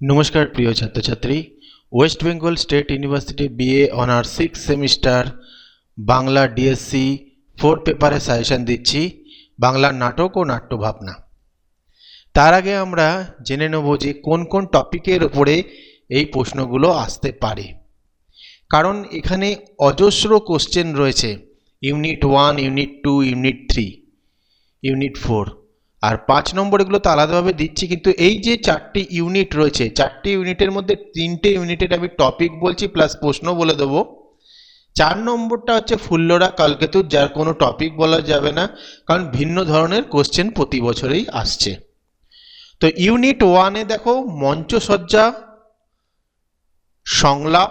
নমস্কার, প্রিয় ছাত্রছাত্রী। West Bengal State University BA honours six semester Bangla DSC four পেপারে সাজেশন দিচ্ছি বাংলার নাটক ও নাট্যভাবনা তার আগে আমরা জেনে নেব যে কোন কোন টপিকের উপরে এই প্রশ্নগুলো আসতে পারে। কারণ এখানে অজস্র কোশ্চেন রয়েছে। Unit one unit two unit three unit four আর পাঁচ নম্বর এগুলো তো আলাদাভাবে দিচ্ছি, কিন্তু এই যে চারটি ইউনিট রয়েছে, চারটি ইউনিটের মধ্যে তিনটে ইউনিটের আমি টপিক বলছি প্লাস প্রশ্ন বলে দেবো। চার নম্বরটা হচ্ছে ফুল্লরা কালকেতুর যার কোনো টপিক বলা যাবে না, কারণ ভিন্ন ধরনের কোশ্চেন প্রতি বছরেই আসছে। তো ইউনিট ওয়ানে দেখো, মঞ্চসজ্জা, সংলাপ,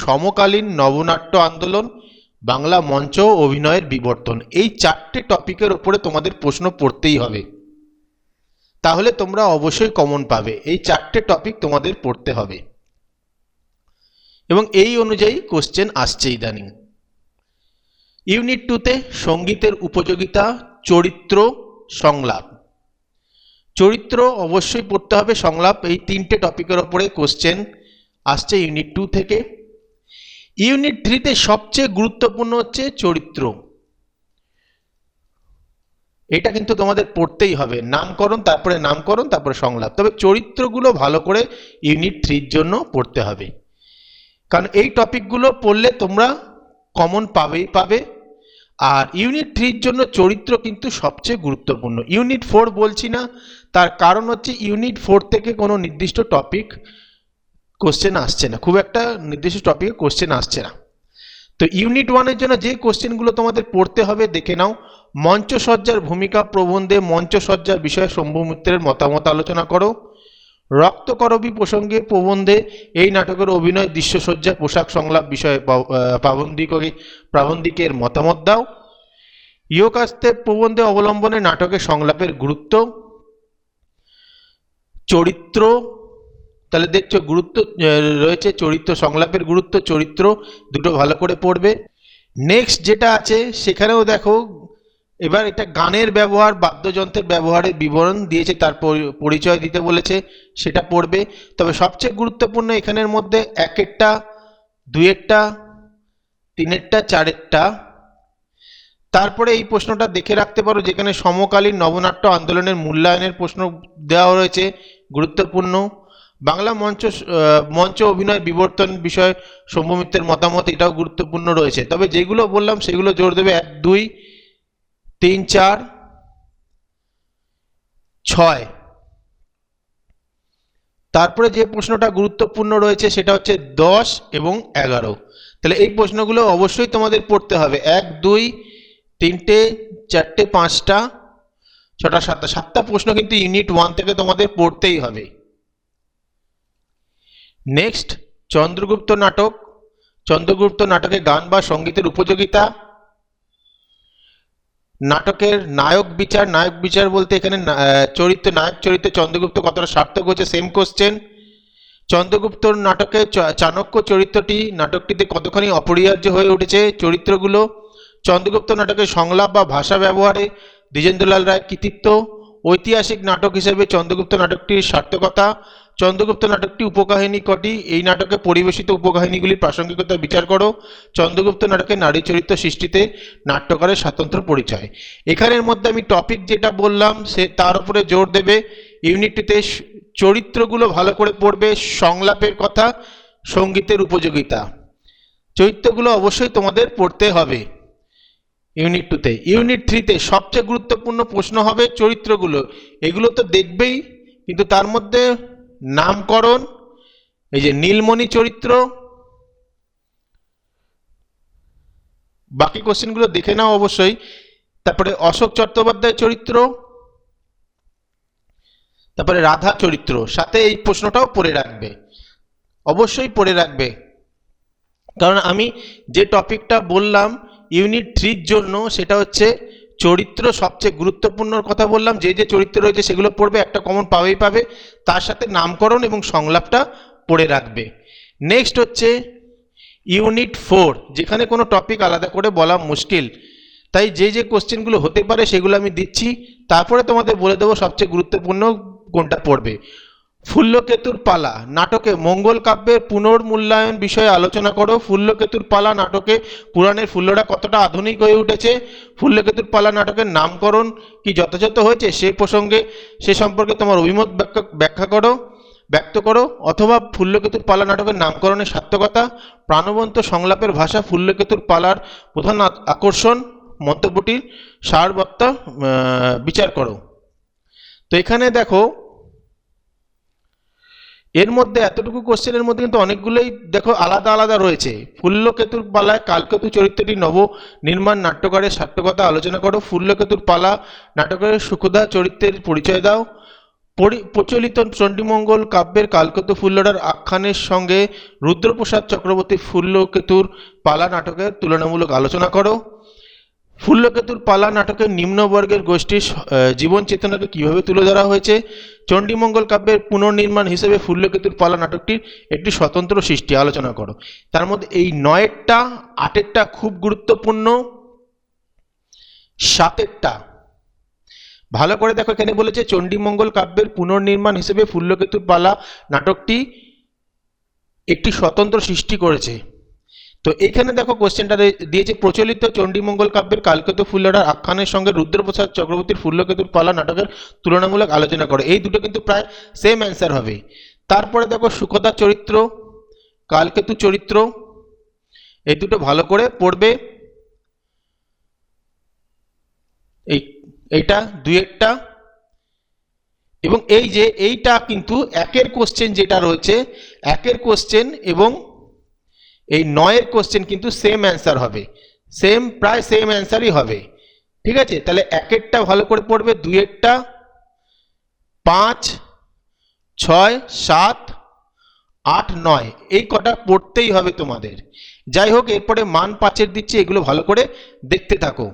সমকালীন নবনাট্য আন্দোলন, বাংলা মঞ্চ অভিনয়ের বিবর্তন। এই চারটে টপিকের ওপরে তোমাদের প্রশ্ন পড়তেই হবে। তাহলে তোমরা অবশ্যই কমন পাবে। এই চারটে টপিক তোমাদের পড়তে হবে। এবং এই অনুযায়ী কোশ্চেন আসছে ইদানিং। ইউনিট টুতে সঙ্গীতের উপযোগিতা, চরিত্র, সংলাপ। চরিত্র অবশ্যই পড়তে হবে, সংলাপ এই তিনটে টপিকের ওপরে কোশ্চেন আসছে ইউনিট টু থেকে। ইউনিট থ্রিতে সবচেয়ে গুরুত্বপূর্ণ হচ্ছে চরিত্র। এটা কিন্তু তোমাদের পড়তেই হবে। নামকরণ, তারপরে নামকরণ, তারপরে সংলাপ। তবে চরিত্রগুলো ভালো করে ইউনিট থ্রির জন্য পড়তে হবে। কারণ এই টপিকগুলো পড়লে তোমরা কমন পাবেই পাবে। আর ইউনিট থ্রির জন্য চরিত্র কিন্তু সবচেয়ে গুরুত্বপূর্ণ। ইউনিট ফোর বলছি না, তার কারণ হচ্ছে ইউনিট ফোর থেকে কোনো নির্দিষ্ট টপিক কোশ্চেন আসছে না। খুব একটা নির্দিষ্ট টপিকে কোশ্চেন আসছে না। তো ইউনিট ওয়ানের জন্য যে কোশ্চেনগুলো তোমাদের পড়তে হবে, দেখে নাও। মঞ্চসজ্জার ভূমিকা প্রবন্ধে মঞ্চসজ্জার বিষয়ে শম্ভু মিত্রের মতামত আলোচনা করো। রক্তকরবী প্রসঙ্গে প্রবন্ধে এই নাটকের অভিনয় দৃশ্যসজ্জা পোশাক সংলাপ বিষয়ে প্রাবন্ধিক প্রাবন্ধিকের মতামত দাও। ইয়োকাস্তে প্রবন্ধে অবলম্বনে নাটকের সংলাপের গুরুত্ব। চরিত্র, তাহলে দেখছ গুরুত্ব রয়েছে চরিত্র, সংলাপের গুরুত্ব, চরিত্র দুটো ভালো করে পড়বে। নেক্সট যেটা আছে, সেখানেও দেখো এবার এটা গানের ব্যবহার, বাদ্যযন্ত্রের ব্যবহারের বিবরণ দিয়েছে, তার পরিচয় দিতে বলেছে, সেটা পড়বে। তবে সবচেয়ে গুরুত্বপূর্ণ এখানের মধ্যে এক একটা দুয়েরটা তিনেরটা, চারেরটা। তারপরে এই প্রশ্নটা দেখে রাখতে পারো, যেখানে সমকালীন নবনাট্য আন্দোলনের মূল্যায়নের প্রশ্ন দেওয়া রয়েছে, গুরুত্বপূর্ণ। বাংলা মঞ্চ মঞ্চ অভিনয় বিবর্তন বিষয়ে শম্ভুমিত্রের মতামত, এটাও গুরুত্বপূর্ণ রয়েছে। তবে যেগুলো বললাম, সেগুলো জোর দেবে এক, দুই। তিন, চার, ছয়। তারপরে যে প্রশ্নটা গুরুত্বপূর্ণ রয়েছে সেটা হচ্ছে দশ এবং এগারো। তাহলে এই প্রশ্নগুলো অবশ্যই তোমাদের পড়তে হবে। এক, দুই, তিনটে, চারটে, পাঁচটা, ছটা, সাতটা। সাতটা প্রশ্ন কিন্তু ইউনিট ওয়ান থেকে তোমাদের পড়তেই হবে। নেক্সট, চন্দ্রগুপ্ত নাটক। চন্দ্রগুপ্ত নাটকে গান বা সঙ্গীতের উপযোগিতা নাটকের নায়ক বিচার নায়ক বিচার বলতে এখানে চরিত্র, নায়ক চরিত্রে চন্দ্রগুপ্ত কতটা সার্থক হচ্ছে সেম কোশ্চেন চন্দ্রগুপ্ত নাটকে চাণক্য চরিত্রটি, নাটকটিতে কতখানি অপরিহার্য হয়ে উঠেছে চরিত্রগুলো? চন্দ্রগুপ্ত নাটকের সংলাপ বা ভাষা ব্যবহারে দ্বিজেন্দ্রলাল রায় কৃতিত্ব। ঐতিহাসিক নাটক হিসেবে চন্দ্রগুপ্ত নাটকটির সার্থকতা চন্দ্রগুপ্ত নাটকটি উপকাহিনী কটি? এই নাটকে পরিবেশিত উপকাহিনীগুলির প্রাসঙ্গিকতা বিচার করো। চন্দ্রগুপ্ত নাটকে নারী চরিত্র সৃষ্টিতে নাট্যকারের স্বাতন্ত্র পরিচয়। এখানের মধ্যে আমি টপিক যেটা বললাম, সে তার উপরে জোর দেবে। ইউনিটিতে চরিত্রগুলো ভালো করে পড়বে, সংলাপের কথা, সঙ্গীতের উপযোগিতা। চরিত্রগুলো অবশ্যই তোমাদের পড়তে হবে ইউনিট টুতে ইউনিট থ্রিতে সবচেয়ে গুরুত্বপূর্ণ প্রশ্ন হবে চরিত্রগুলো। এগুলো তো দেখবেই, কিন্তু তার মধ্যে নামকরণ, এই যে নীলমণি চরিত্র। বাকি কোশ্চেনগুলো দেখে নাও অবশ্যই। তারপরে অশোক চট্টোপাধ্যায় চরিত্র। তারপরে রাধা চরিত্র। সাথে এই প্রশ্নটাও পড়ে রাখবে। অবশ্যই পড়ে রাখবে। কারণ আমি যে টপিকটা বললাম, ইউনিট থ্রির জন্য, সেটা হচ্ছে চরিত্র সবচেয়ে গুরুত্বপূর্ণ কথা বললাম, যে যে চরিত্র রয়েছে সেগুলো পড়বে, একটা কমন পাবেই পাবে, তার সাথে নামকরণ এবং সংলাপটা পড়ে রাখবে। নেক্সট হচ্ছে ইউনিট ফোর যেখানে কোনো টপিক আলাদা করে বলা মুশকিল। তাই যে যে কোশ্চেনগুলো হতে পারে সেগুলো আমি দিচ্ছি, তারপরে তোমাদের বলে দেবো সবচেয়ে গুরুত্বপূর্ণ কোনটা পড়বে। ফুল্লকেতুর পালা, নাটকে মঙ্গল কাব্যের পুনর্মূল্যায়ন বিষয়ে আলোচনা করো। ফুল্লকেতুর পালা নাটকে পুরাণের ফুল্লরা কতটা আধুনিক হয়ে উঠেছে? ফুল্লকেতুর পালা নাটকের নামকরণ কি যথাযথ হয়েছে? সে প্রসঙ্গে, সে সম্পর্কে তোমার অভিমত ব্যাখ্যা ব্যাখ্যা করো, ব্যক্ত করো। অথবা ফুল্লকেতুর পালা নাটকের নামকরণের সার্থকতা, প্রাণবন্ত সংলাপের ভাষা ফুল্লকেতুর পালার প্রধান আকর্ষণ, মন্তব্যটির সারবত্তা বিচার করো। তো এখানে দেখো এর মধ্যে এতটুকু কোশ্চেনের মধ্যে কিন্তু অনেকগুলোই দেখো আলাদা আলাদা রয়েছে। ফুল্লকেতুর পালায় কালকেতু চরিত্রটি নব নির্মাণ নাট্যকারের সার্থকতা আলোচনা করো। ফুল্লকেতুর পালা নাটকের সুখদা চরিত্রের পরিচয় দাও। পরি- প্রচলিত চণ্ডীমঙ্গল কাব্যের কালকেতু ফুল্লরার আখ্যানের সঙ্গে রুদ্রপ্রসাদ চক্রবর্তী ফুল্লকেতুর পালা নাটকের তুলনামূলক আলোচনা করো। ফুল্লকেতুর পালা নাটকের নিম্নবর্গের গোষ্ঠীর জীবন চেতনাকে কীভাবে তুলে ধরা হয়েছে? চণ্ডীমঙ্গল কাব্যের পুনর্নির্মাণ হিসেবে ফুল্লকেতুর পালা নাটকটির একটি স্বতন্ত্র সৃষ্টি আলোচনা করো। তার মধ্যে এই নয়েরটা, আটেরটা খুব গুরুত্বপূর্ণ। সাতেরটা। ভালো করে দেখো, এখানে বলেছে চণ্ডীমঙ্গল কাব্যের পুনর্নির্মাণ হিসেবে ফুল্লকেতুর পালা নাটকটি একটি স্বতন্ত্র সৃষ্টি করেছে। তো এখানে দেখো কোশ্চেনটা দিয়েছে, প্রচলিত চণ্ডীমঙ্গল কাব্যের কালকেতু ফুল্লরার আখ্যানের সঙ্গে রুদ্রপ্রসাদ চক্রবর্তীর ফুল্লকেতুর পালা নাটকের তুলনামূলক আলোচনা করে। এই দুটো কিন্তু প্রায় সেম অ্যান্সার হবে। তারপরে দেখো সুকতা চরিত্র, কালকেতু চরিত্র, এই দুটো ভালো করে পড়বে। এই, এইটা, দুই একটা। এবং এই যে, এইটা কিন্তু একের কোশ্চেন যেটা রয়েছে, একের কোশ্চেন এবং এই নয়ের কোশ্চেন কিন্তু সেম অ্যান্সার হবে। সেম প্রায় সেম অ্যান্সারই হবে। ঠিক আছে? তাহলে একেরটা ভালো করে পড়বে। দুয়েরটা পাঁচ, ছয়, সাত, আট, নয়। এই কটা পড়তেই হবে তোমাদের। যাই হোক, এরপরে মান পাঁচের দিচ্ছে, এগুলো ভালো করে দেখতে থাকো।